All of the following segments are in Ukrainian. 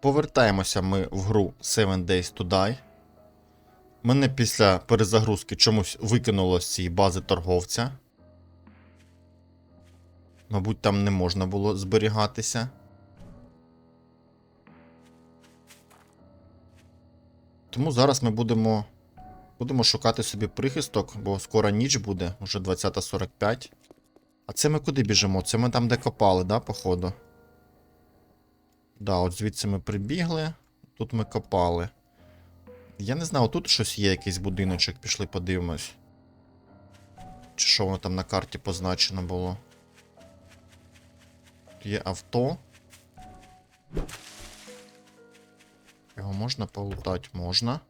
Повертаємося ми в гру Seven Days to Die. Мене після перезагрузки чомусь викинуло з цієї бази торговця. Мабуть, там не можна було зберігатися. Тому зараз ми будемо, будемо шукати собі прихисток, бо скоро ніч буде, вже 20.45. А це ми куди біжимо? Це ми там де копали, да, походу? Да, от звідси ми прибігли, тут ми копали. Я не знаю, тут щось є, якийсь будиночок, пішли подивимось. Чи що воно там на карті позначено було? Тут Є авто. Його можна полутати? Можна.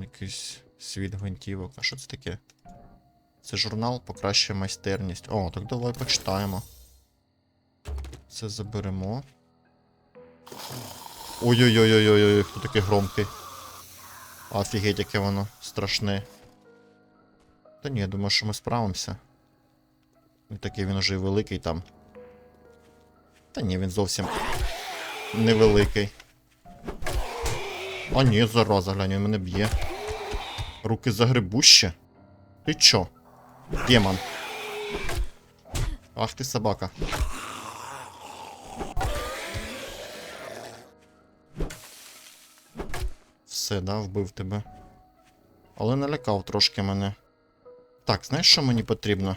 Якийсь світ гвинтівок. А що це таке? Це журнал покращує майстерність. О, так давай почитаємо. Це заберемо. Ой-ой-ой-ой-ой, хто такий громкий. Офігеть, яке воно страшне. Та ні, я думаю, що ми справимося. Не такий він уже і великий там. Та ні, він зовсім невеликий. А ні, зараза, глянь, він мене б'є. Руки загребуще. Ти чо? Демон. Ах ти собака. Все, да, вбив тебе. Але налякав трошки мене. Так, знаєш, що мені потрібно?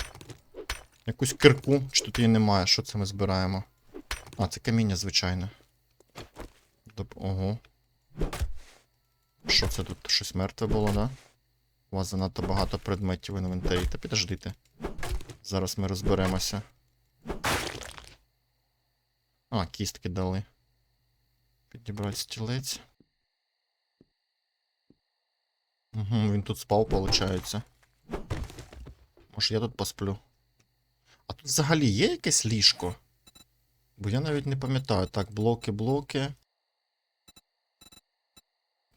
Якусь кирку, чи тут її немає, що це ми збираємо? А, це каміння, звичайне. Доп... Ого. Що це тут? Щось мертве було, да? У вас занадто багато предметів в інвентарі. Та підождите. Зараз ми розберемося. А, кістки дали. Підібрати стілець. Угу, він тут спав, виходить. Може я тут посплю. А тут взагалі є якесь ліжко? Бо я навіть не пам'ятаю. Так, блоки, блоки.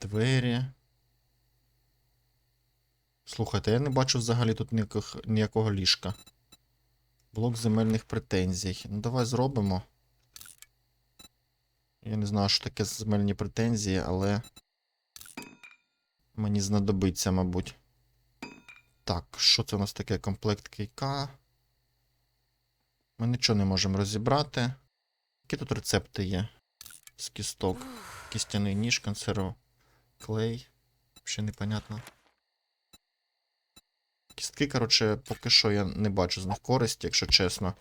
Двері. Слухайте, я не бачу взагалі тут ніяких, ніякого ліжка. Блок земельних претензій. Ну, давай зробимо. Я не знаю, що таке земельні претензії, але. Мені знадобиться, мабуть. Так, що це у нас таке? Комплект кейка. Ми нічого не можемо розібрати. Які тут рецепти є? З кісток. Кістяний ніж, консерв, клей. Ще непонятно. Кістки, коротше, поки що я не бачу з них користі, якщо чесно.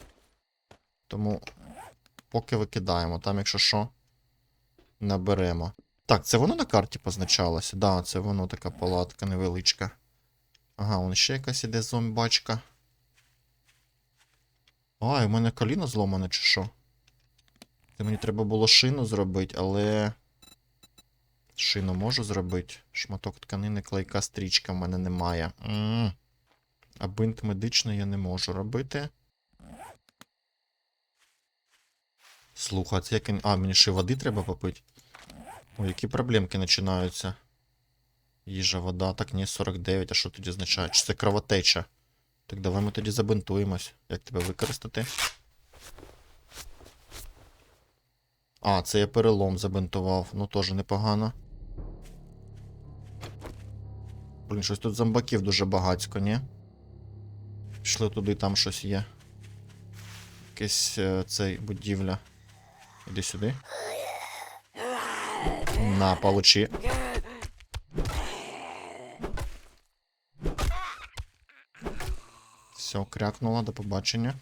Тому поки викидаємо. Там, якщо що, наберемо. Так, це воно на карті позначалося? Да, це воно така палатка невеличка. Ага, вон ще якась іде зомбачка. А, і в мене коліно зломане, чи що? Це мені треба було шину зробити, але. Шину можу зробити. Шматок тканини, клейка стрічка в мене немає. м А бинт медичний я не можу робити. Слухай, це як. А, мені ще води треба попити. Ой, які проблемки починаються. Їжа, вода, так ні, 49, а що тоді означає? Чи це кровотеча? Так давай ми тоді забинтуємось. Як тебе використати? А, це я перелом забинтував. Ну теж непогано. Блін, щось тут зомбаків дуже багацько, ні? Пішли туди, там щось є. Якась е, цей будівля. Іди сюди. На, получи. Все, крякнула, до побачення.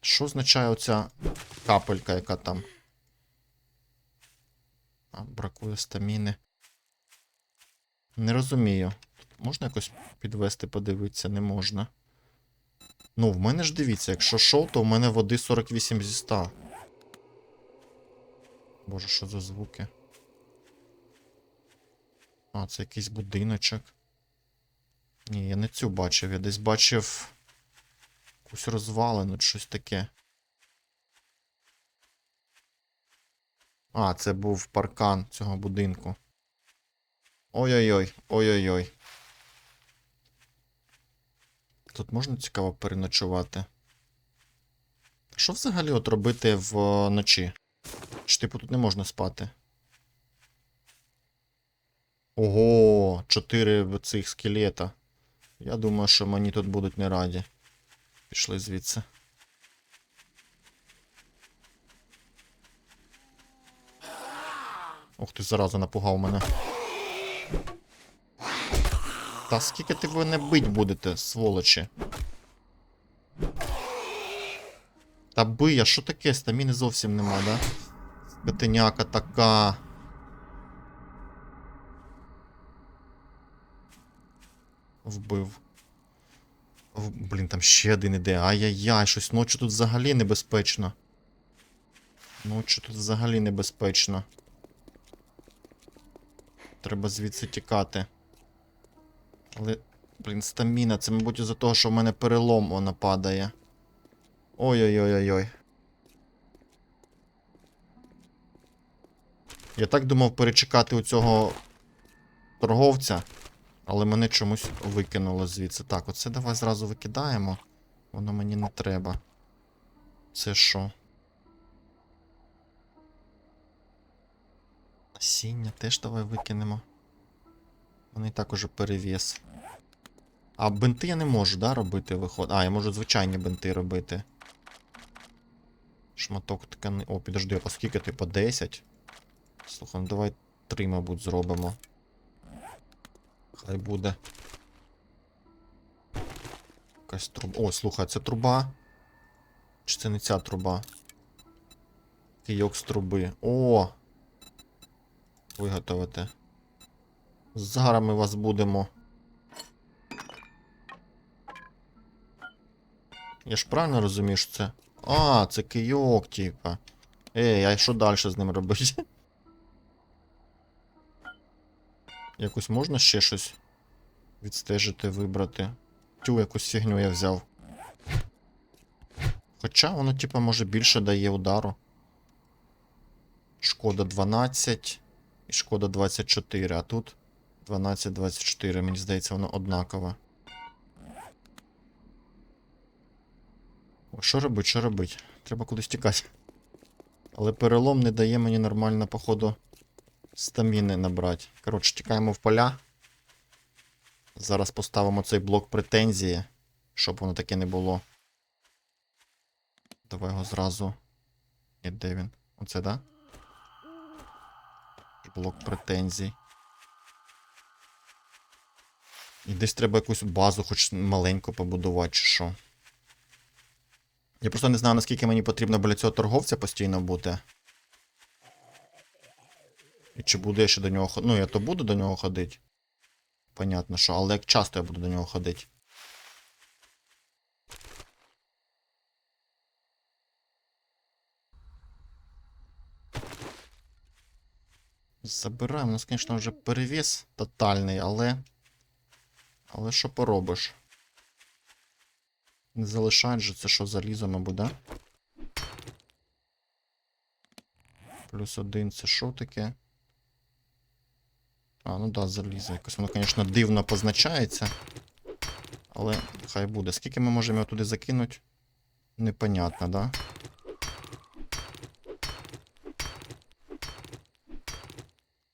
Що означає оця капелька, яка там? А, бракує стаміни. Не розумію. Можна якось підвести, подивитися? Не можна. Ну, в мене ж дивіться, якщо шоу, то в мене води 48 зі 100. Боже, що за звуки? А, це якийсь будиночок. Ні, я не цю бачив. Я десь бачив якусь розвалену, чи щось таке. А, це був паркан цього будинку. Ой-ой-ой, ой-ой-ой. Тут можна цікаво переночувати. Що взагалі от робити вночі? Чи типу тут не можна спати? Ого, чотири цих скелета. Я думаю, що мені тут будуть не раді. Пішли звідси. Ух ти, зараза напугав мене. Та скільки ти ви не бить будете, сволочі? Та бий, а що таке? Стаміни зовсім нема, да? Скотиняка така. Вбив. В- Блін, там ще один іде. Ай-яй-яй, щось ночі тут взагалі небезпечно. Ночі тут взагалі небезпечно. Треба звідси тікати. Але, блін, стаміна, це, мабуть, із-за того, що в мене перелом вона падає. Ой-ой-ой-ой-ой. Я так думав перечекати у цього торговця, але мене чомусь викинуло звідси. Так, оце давай зразу викидаємо. Воно мені не треба. Це що? Насіння теж давай викинемо. Вони так уже перевіс. А бинти я не можу, да, робити виход. А, я можу звичайні бинти робити. Шматок ткани. О, підожди, а скільки ти по 10? Слухай, ну давай 3, мабуть, зробимо. Хай буде. Якась труба. О, слухай, це труба. Чи це не ця труба? Кийок з труби. О! Виготовити. Зараз ми вас будемо. Я ж правильно розумію, що це. А, це кийок, типа. Ей, а що далі з ним робити? Якось можна ще щось відстежити, вибрати. Тю, якусь фігню я взяв. Хоча воно, типа, може більше дає удару. Шкода 12 і шкода 24, а тут 12-24, мені здається, воно однакове. О, що робить, що робить? Треба кудись тікати. Але перелом не дає мені нормально, походу, стаміни набрати. Коротше, тікаємо в поля. Зараз поставимо цей блок претензії, щоб воно таке не було. Давай його зразу. І де він? Оце, да? Блок претензій. І десь треба якусь базу, хоч маленьку побудувати, чи що. Я просто не знаю, наскільки мені потрібно біля цього торговця постійно бути. І чи буду я ще до нього ходити. Ну, я то буду до нього ходити. Понятно, що, але як часто я буду до нього ходити. Забираємо. У нас, звісно, вже перевіс тотальний, але. Але що поробиш? Не залишають же це що залізо, мабуть, да? Плюс один це що таке? А, ну да, залізо. Якось воно, звісно, дивно позначається. Але хай буде. Скільки ми можемо його туди закинути? Непонятно, да?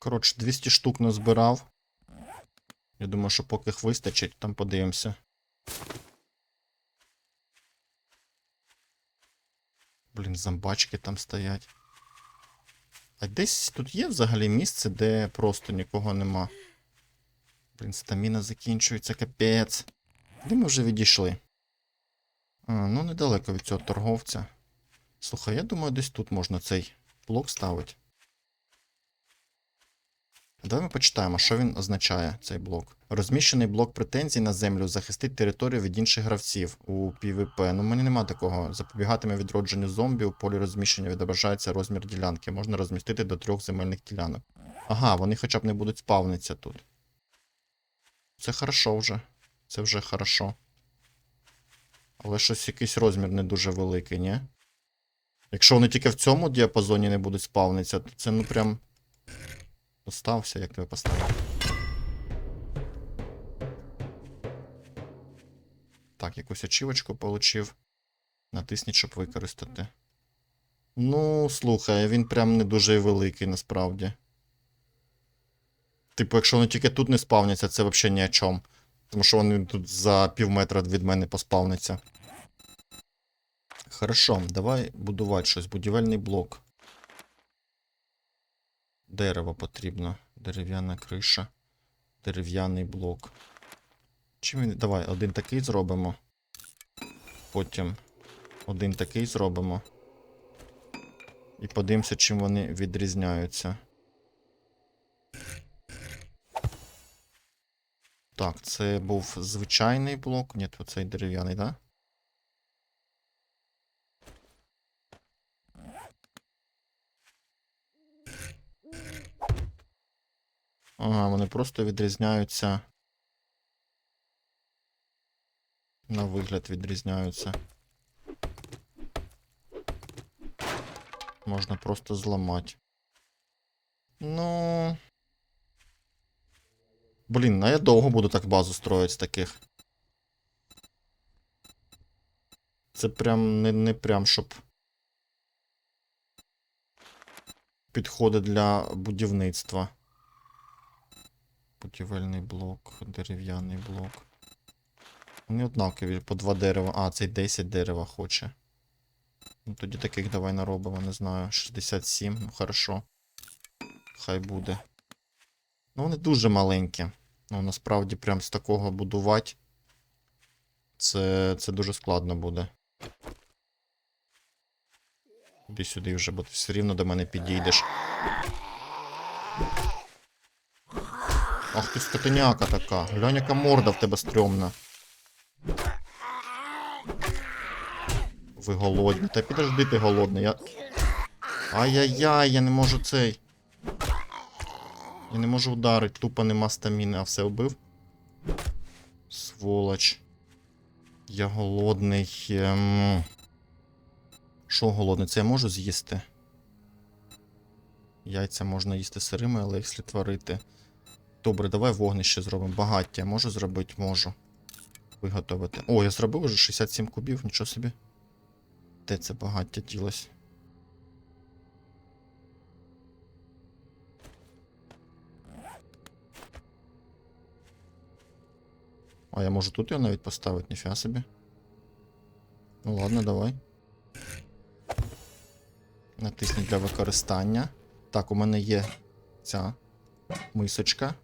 Коротше, 200 штук назбирав. Я думаю, що поки їх вистачить, там подивимося. Блін, зомбачки там стоять. А десь тут є взагалі місце, де просто нікого нема. Блін, стаміна закінчується, капець. Де ми вже відійшли? А, ну недалеко від цього торговця. Слухай, я думаю, десь тут можна цей блок ставити. Давай ми почитаємо, що він означає, цей блок. Розміщений блок претензій на землю захистить територію від інших гравців у PvP. Ну, в мене нема такого. Запобігатиме відродженню зомбі, у полі розміщення відображається розмір ділянки. Можна розмістити до трьох земельних ділянок. Ага, вони хоча б не будуть спавнитися тут. Це хорошо вже. Це вже хорошо. Але щось якийсь розмір не дуже великий, ні? Якщо вони тільки в цьому діапазоні не будуть спавнитися, то це ну прям. Постався, як тебе поставив. Так, якусь очівочку получив. Натисніть, щоб використати. Ну, слухай, він прям не дуже великий насправді. Типу, якщо вони тільки тут не спавняться, це взагалі ні о чому. Тому що вони тут за пів метра від мене поспавняться. Хорошо, давай будувати щось. Будівельний блок. Дерево потрібно. Дерев'яна криша. Дерев'яний блок. Чим він. Давай, один такий зробимо. Потім один такий зробимо. І подивимося, чим вони відрізняються. Так, це був звичайний блок. Ні, оцей дерев'яний, так? Да? Ага, вони просто відрізняються. На вигляд відрізняються. Можна просто зламати. Ну. Блін, а я довго буду так базу строїти з таких. Це прям не, не прям, щоб. Підходить для будівництва. Будівельний блок, дерев'яний блок. Вони однакові по два дерева. А, цей 10 дерева хоче. Ну тоді таких давай наробимо, не знаю. 67, ну хорошо. Хай буде. Ну, вони дуже маленькі. Ну, насправді, прям з такого будувати. Це, це дуже складно буде. Іди сюди вже, бо ти все рівно до мене підійдеш. Ах ти скотиняка така. Глянь, яка морда в тебе стрьомна. Ви голодні. Та підожди ти голодний. Я... Ай-яй-яй, я не можу цей. Я не можу ударити, тупо нема стаміни, а все вбив. Сволоч. Я голодний. Ем... Що голодний? Це я можу з'їсти? Яйця можна їсти сирими, але їх слід варити. Добре, давай вогнище зробимо. Багаття можу зробити? Можу. Виготовити. О, я зробив уже 67 кубів, нічого собі. Де це багаття ділось? А я можу тут його навіть поставити, ніфіга собі. Ну ладно, давай. Натисніть для використання. Так, у мене є ця мисочка.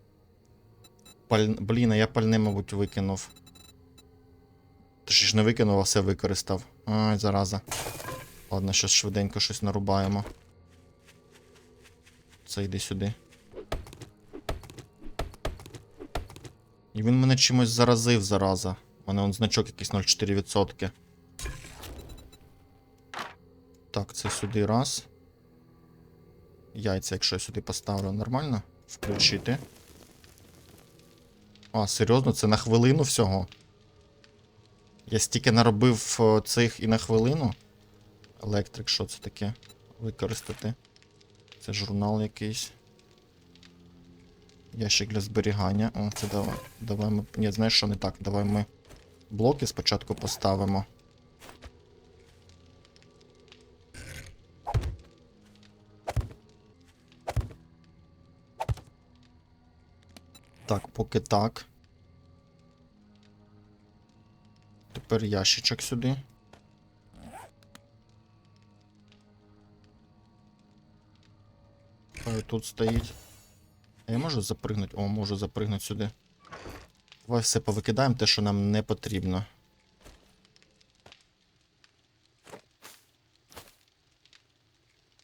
Паль... Блін, а я пальне, мабуть, викинув. Точніше ж не викинув, а все використав. Ай, зараза. Ладно, щось швиденько щось нарубаємо. Це йди сюди. І він мене чимось заразив, зараза. У мене он значок якийсь 0,4%. Так, це сюди раз. Яйця, якщо я сюди поставлю, нормально? Включити. А, серйозно, це на хвилину всього. Я стільки наробив цих і на хвилину. Електрик, що це таке? Використати. Це журнал якийсь. Ящик для зберігання. О, це давай. Давай ми. Ні, знаєш, що не так. Давай ми блоки спочатку поставимо. Так, поки так. Тепер ящичок сюди. Хай тут стоїть. А я можу запригнути? О, можу запригнути сюди. Давай все повикидаємо те, що нам не потрібно.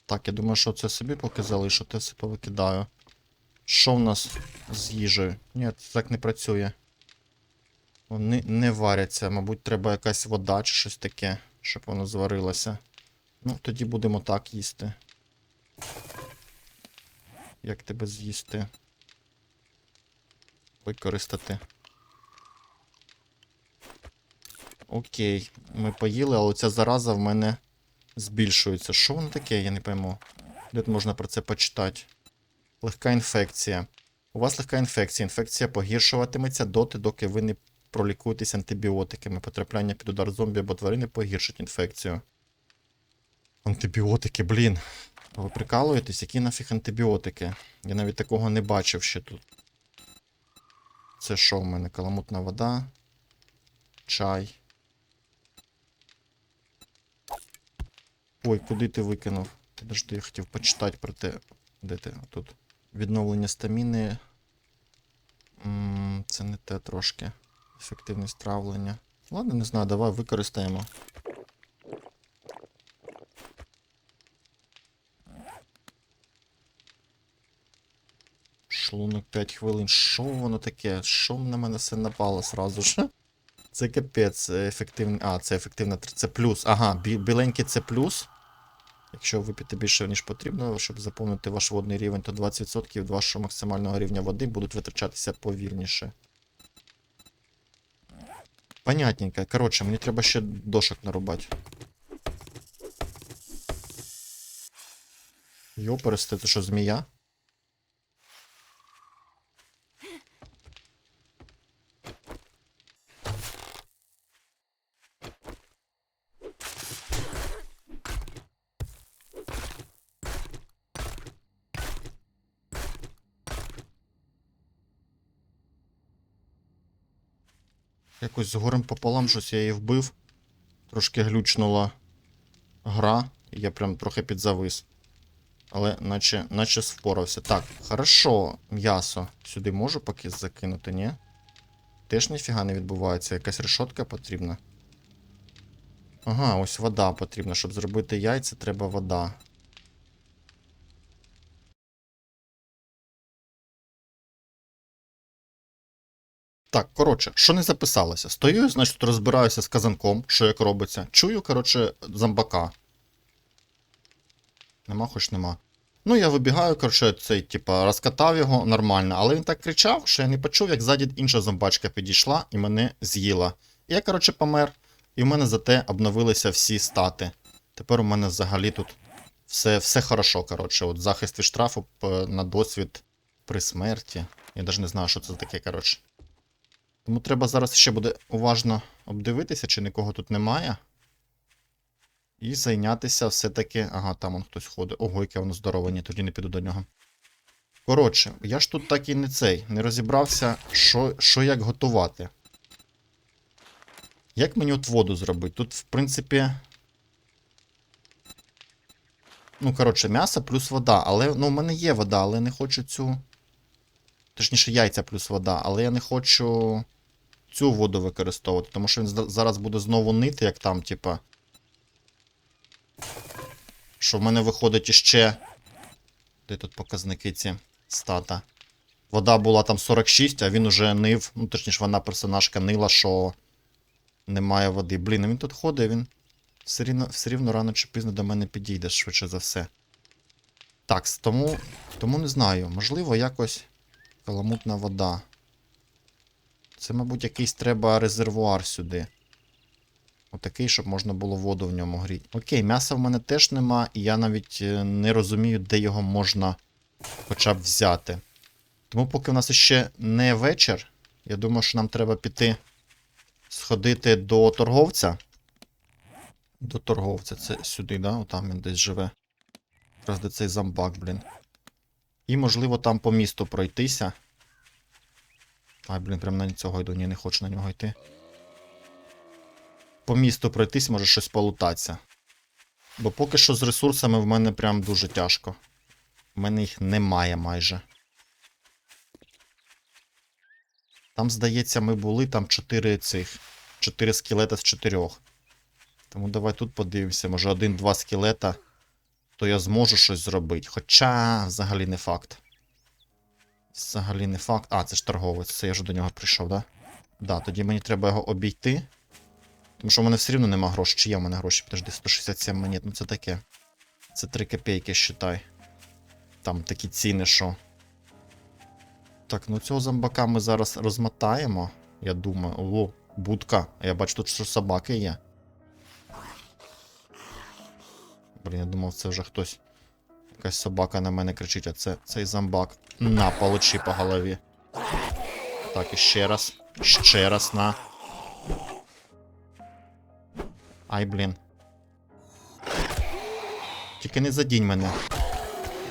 Так, я думаю, що це собі поки залишу, те все повикидаю. Що в нас з їжею? Ні, це так не працює. Вони не варяться, мабуть, треба якась вода чи щось таке, щоб воно зварилося. Ну, тоді будемо так їсти. Як тебе з'їсти? Використати. Окей, ми поїли, але ця зараза в мене збільшується. Що воно таке, я не пойму. Де можна про це почитати? Легка інфекція. У вас легка інфекція. Інфекція погіршуватиметься доти, доки ви не пролікуйтесь антибіотиками. Потрапляння під удар зомбі або тварини погіршить інфекцію. Антибіотики, блін. Ви прикалуєтесь, які нафіг антибіотики? Я навіть такого не бачив ще тут. Це що в мене? Каламутна вода. Чай. Ой, куди ти викинув? Подожди, я хотів почитати про те. Де ти? Тут. Відновлення стаміни. Це не те трошки. Ефективність травлення. Ладно, не знаю, давай використаємо. Шлунок 5 хвилин. Що воно таке? Що на мене все напало сразу ж? Це капець, ефективний. А, це ефективна. Це плюс. Ага, бі- біленький це плюс. Якщо випити більше, ніж потрібно, щоб заповнити ваш водний рівень, то 20% від вашого максимального рівня води будуть витрачатися повільніше. Понятненько. Коротше, мені треба ще дошок нарубати. Йо, перестати, що, змія? Якось з горем пополам щось я її вбив. Трошки глючнула гра, і я прям трохи підзавис. Але наче, наче впорався. Так, хорошо, м'ясо. Сюди можу поки закинути, ні? Теж ніфіга не відбувається. Якась решотка потрібна. Ага, ось вода потрібна. Щоб зробити яйця, треба вода. Так, коротше, що не записалося? Стою, значить, розбираюся з казанком, що як робиться. Чую, коротше, зомбака. Нема, хоч нема. Ну, я вибігаю, коротше, цей, типа, розкатав його нормально, але він так кричав, що я не почув, як ззаді інша зомбачка підійшла і мене з'їла. Я, коротше, помер, і в мене зате обновилися всі стати. Тепер у мене взагалі тут все, все хорошо, коротше. От захист від штрафу на досвід при смерті. Я навіть не знаю, що це таке, коротше. Тому треба зараз ще буде уважно обдивитися, чи нікого тут немає. І зайнятися все-таки. Ага, там он хтось ходить. Ого, яке воно здорове, ні, тоді не піду до нього. Коротше, я ж тут так і не цей, не розібрався, що, що як готувати. Як мені от воду зробити? Тут, в принципі. Ну, коротше, м'ясо плюс вода. Але ну, в мене є вода, але я не хочу цю. Точніше, яйця плюс вода, але я не хочу цю воду використовувати, тому що він зараз буде знову нити, як там, типа. Що в мене виходить іще. Де тут показники ці стата? Вода була там 46, а він уже нив. Ну, точніше, вона персонажка нила, що немає води. Блін, він тут ходить, він все рівно, все рівно рано чи пізно до мене підійде, швидше за все. Так, тому, тому не знаю. Можливо, якось. Каламутна вода. Це, мабуть, якийсь треба резервуар сюди. Отакий, щоб можна було воду в ньому гріти. Окей, м'яса в мене теж нема, і я навіть е, не розумію, де його можна хоча б взяти. Тому поки в нас ще не вечір, я думаю, що нам треба піти сходити до торговця. До торговця, це сюди, да? Отам він десь живе. Якраз де цей зомбак, блін. І, можливо, там по місту пройтися. Ай, блін, прям на цього йду, ні, не хочу на нього йти. По місту пройтись, може щось полутатися. Бо поки що з ресурсами в мене прям дуже тяжко. У мене їх немає майже. Там, здається, ми були там 4 цих. 4 скелета з 4. Тому давай тут подивимося, може один-два скелета то я зможу щось зробити. Хоча взагалі не факт. Взагалі не факт. А, це ж торговець, це я вже до нього прийшов, да? Да, тоді мені треба його обійти. Тому що в мене все рівно нема грошей. Чи є в мене гроші? Подожди, 167 монет, ну це таке. Це 3 копійки, считай. Там такі ціни, що. Так, ну цього зомбака ми зараз розмотаємо. Я думаю. О, будка. Я бачу, тут що собаки є. Блін, я думав, це вже хтось. Якась собака на мене кричить, а це цей зомбак. На, получи по голові. Так, і ще раз. Ще раз на. Ай, блін. Тільки не задінь мене.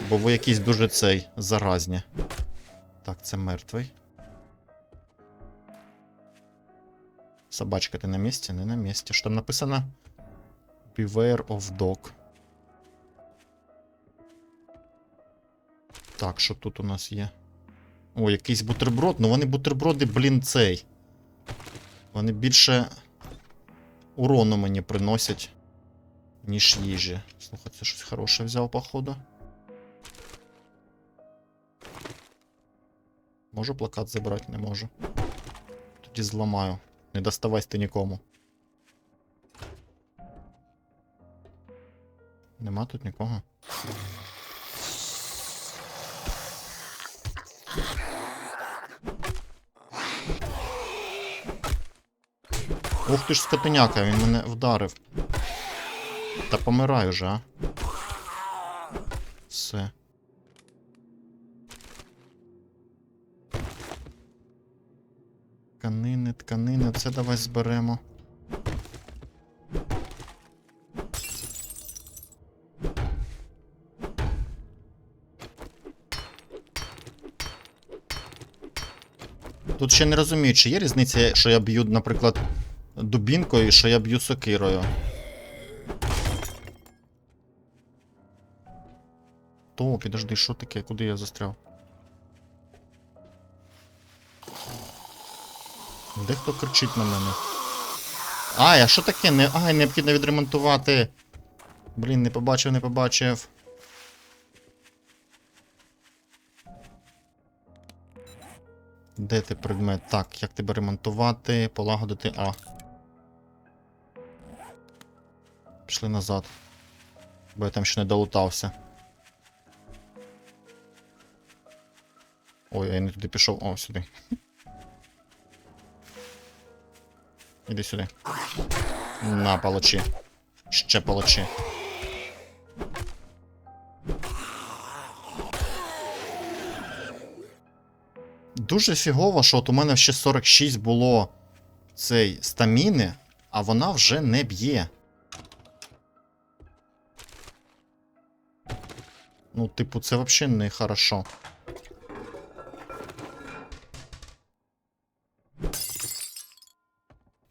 Бо ви якийсь дуже цей заразні. Так, це мертвий. Собачка, ти на місці? Не на місці. Що там написано? Beware of dog. Так, що тут у нас є? О, якийсь бутерброд. Ну вони бутерброди, блін, цей. Вони більше урону мені приносять, ніж їжі. Слухай, це щось хороше взяв, походу. Можу плакат забрати? Не можу. Тоді зламаю. Не доставайся ти нікому. Нема тут нікого. Ух ти ж скотиняка, він мене вдарив. Та помирай уже, а. Все. Тканини, тканини, це давай зберемо. Тут ще не розумію, чи є різниця, що я б'ю, наприклад, дубінкою, що я б'ю сокирою. То, підожди, що таке? Куди я застряв? Дехто кричить на мене. Ай, а що таке? Не... Ай, необхідно відремонтувати. Блін, не побачив, не побачив. Де ти предмет? Так, як тебе ремонтувати, полагодити. А. Пішли назад. Бо я там ще не долутався. Ой, я не туди пішов. О, сюди. Іди сюди. На, получи. Ще получи. Дуже фігово, що от у мене ще 46 було цей стаміни, а вона вже не б'є. Ну, типу, це взагалі не хорошо.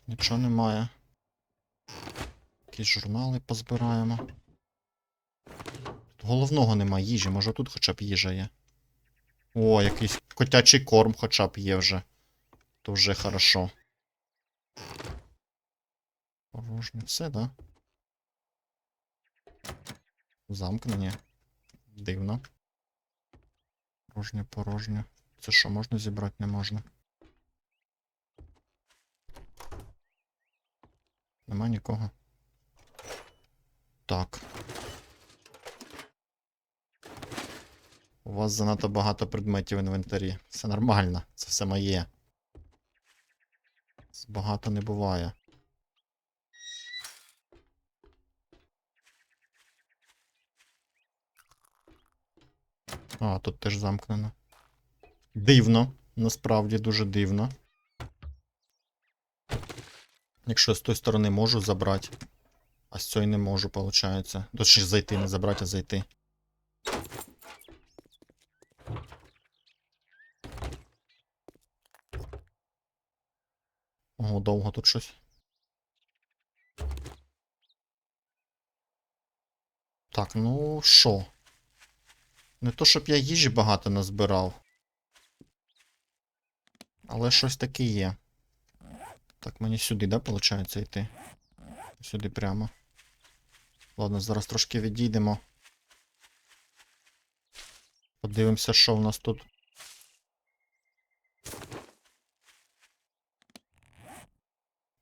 Нічого немає. Якісь журнали позбираємо. Головного немає їжі, може тут хоча б їжа є. О, якийсь котячий корм хоча б є вже. То вже хорошо. Порожнє все, да? Замкнені. Дивно. Порожнє, порожнє. Це що, можна зібрати? Не можна. Нема нікого. Так. У вас занадто багато предметів в інвентарі. Все нормально, це все моє. Багато не буває. А, тут теж замкнено. Дивно, насправді дуже дивно. Якщо з тої сторони можу забрати, а з цієї не можу, виходить. Точніше зайти, не забрати, а зайти. Ого, довго тут щось. Так, ну що? Не то, щоб я їжі багато назбирав. Але щось таке є. Так, мені сюди, да, виходить, йти? Сюди прямо. Ладно, зараз трошки відійдемо. Подивимося, що в нас тут.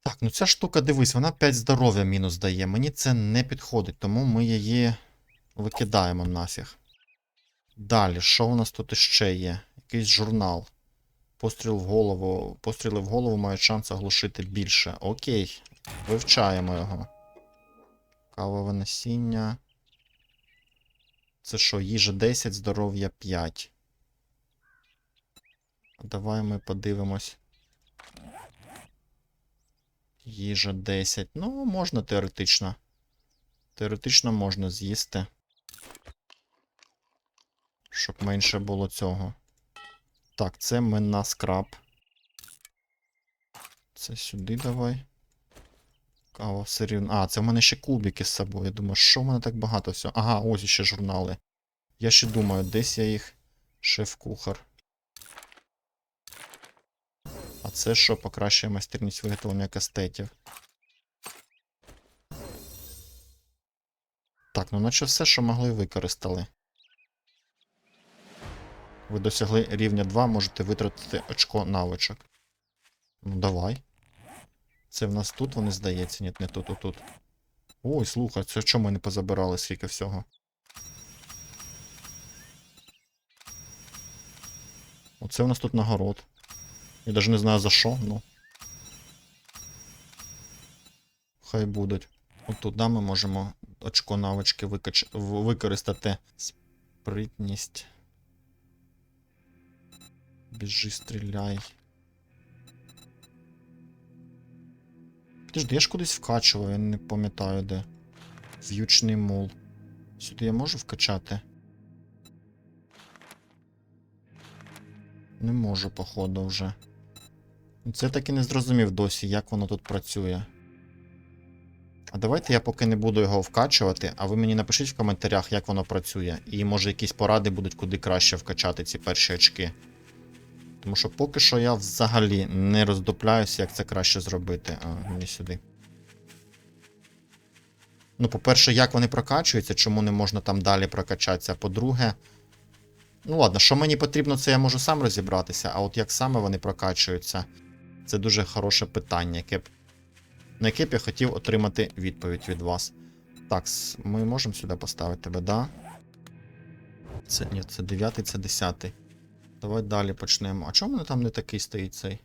Так, ну ця штука, дивись, вона 5 здоров'я мінус дає. Мені це не підходить, тому ми її викидаємо нафіг. Далі, що у нас тут іще є? Якийсь журнал. Постріл в голову. Постріли в голову мають шанс оглушити більше. Окей. Вивчаємо його. Кавове насіння. Це що, їжа 10, здоров'я 5. Давай ми подивимось. Їжа 10. Ну, можна теоретично. Теоретично можна з'їсти. Щоб менше було цього. Так, це ми на скраб. Це сюди давай. Кава все рівно. А, це в мене ще кубики з собою. Я думаю, що в мене так багато всього. Ага, ось ще журнали. Я ще думаю, десь я їх шеф-кухар. А це що покращує майстерність виготовлення кастетів. Так, ну наче все, що могли, використали. Ви досягли рівня 2, можете витратити очко навичок. Ну, давай. Це в нас тут вони здається, ні, не тут, тут, тут. Ой, слухай, це чому ми не позабирали скільки всього? Оце у нас тут нагород. Я навіть не знаю за що, ну. Хай будуть. От туди ми можемо очко навички викач... використати. Спритність. Біжи, стріляй. Підожди, я ж кудись вкачував, я не пам'ятаю де. В'ючний мул. Сюди я можу вкачати? Не можу, походу, вже. Це я так і не зрозумів досі, як воно тут працює. А давайте я поки не буду його вкачувати, а ви мені напишіть в коментарях, як воно працює. І може якісь поради будуть, куди краще вкачати ці перші очки. Тому що поки що я взагалі не роздупляюся, як це краще зробити. А, мені сюди. Ну, по-перше, як вони прокачуються, чому не можна там далі прокачатися. По-друге, ну ладно, що мені потрібно, це я можу сам розібратися. А от як саме вони прокачуються, це дуже хороше питання, яке б, на яке б я хотів отримати відповідь від вас. Так, ми можемо сюди поставити тебе, да? Це ні, це 9, це 10. Давай далі почнемо. А чому мене там не такий стоїть цей?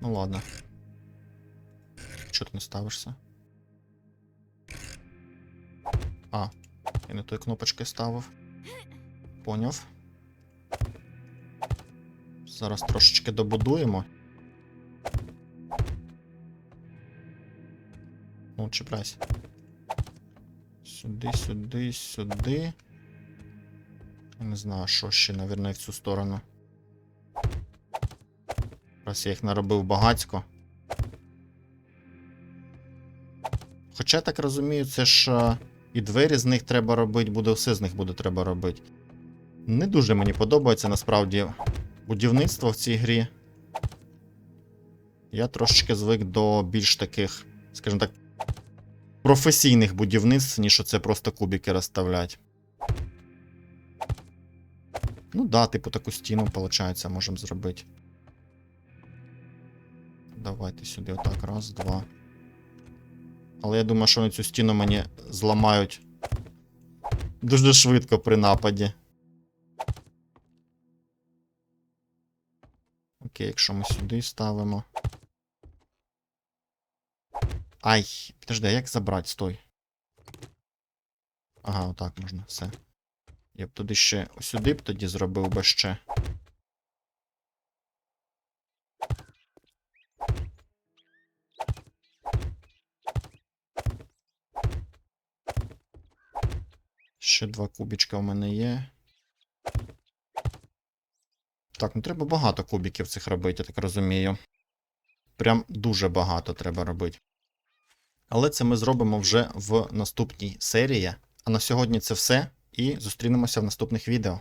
Ну ладно. Чого ти не ставишся? А, я не той кнопочки ставив. Поняв. Зараз трошечки добудуємо. Ну, чіпляйся. Сюди, сюди, сюди. Я не знаю, що ще, навірно, в цю сторону. Раз я їх наробив багацько. Хоча так розумію, це ж е, і двері з них треба робити, буде все з них буде треба робити. Не дуже мені подобається насправді будівництво в цій грі. Я трошечки звик до більш таких, скажімо так, професійних будівництв, ніж оце просто кубики розставлять. Ну да, типу таку стіну, виходить, можемо зробити. Давайте сюди отак. Раз, два. Але я думаю, що вони цю стіну мені зламають дуже швидко при нападі. Окей, якщо ми сюди ставимо. Ай, підожди, а як забрати? Стой. Ага, отак можна, все. Я б туди ще сюди б тоді зробив би ще. Ще два кубічка у мене є. Так, ну треба багато кубіків цих робити, я так розумію. Прям дуже багато треба робити. Але це ми зробимо вже в наступній серії. А на сьогодні це все. І зустрінемося в наступних відео.